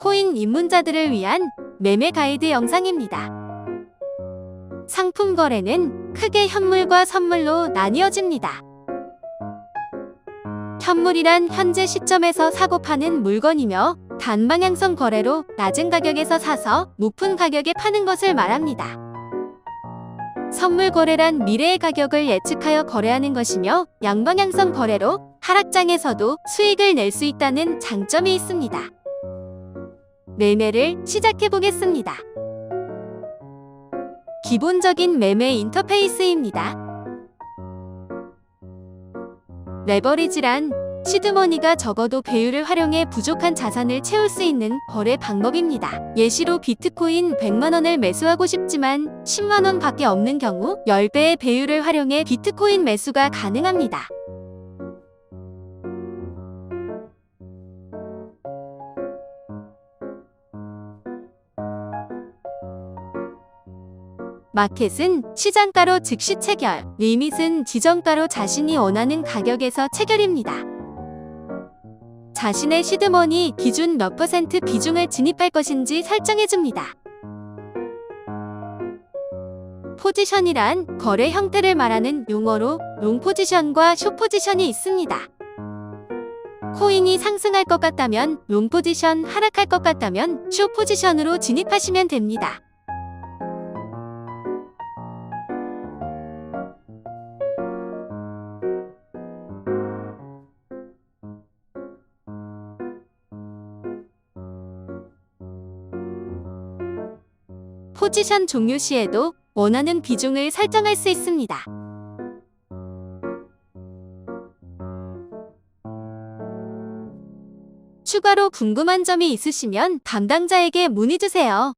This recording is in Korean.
코인 입문자들을 위한 매매 가이드 영상입니다. 상품 거래는 크게 현물과 선물로 나뉘어집니다. 현물이란 현재 시점에서 사고 파는 물건이며 단방향성 거래로 낮은 가격에서 사서 높은 가격에 파는 것을 말합니다. 선물 거래란 미래의 가격을 예측하여 거래하는 것이며 양방향성 거래로 하락장에서도 수익을 낼 수 있다는 장점이 있습니다. 매매를 시작해 보겠습니다. 기본적인 매매 인터페이스입니다. 레버리지란 시드머니가 적어도 배율을 활용해 부족한 자산을 채울 수 있는 거래 방법입니다. 예시로 비트코인 100만원을 매수하고 싶지만 10만원 밖에 없는 경우 10배의 배율을 활용해 비트코인 매수가 가능합니다. 마켓은 시장가로 즉시 체결, 리밋은 지정가로 자신이 원하는 가격에서 체결입니다. 자신의 시드머니 기준 몇 퍼센트 비중을 진입할 것인지 설정해줍니다. 포지션이란 거래 형태를 말하는 용어로 롱 포지션과 숏 포지션이 있습니다. 코인이 상승할 것 같다면 롱 포지션, 하락할 것 같다면 숏 포지션으로 진입하시면 됩니다. 포지션 종료 시에도 원하는 비중을 설정할 수 있습니다. 추가로 궁금한 점이 있으시면 담당자에게 문의 주세요.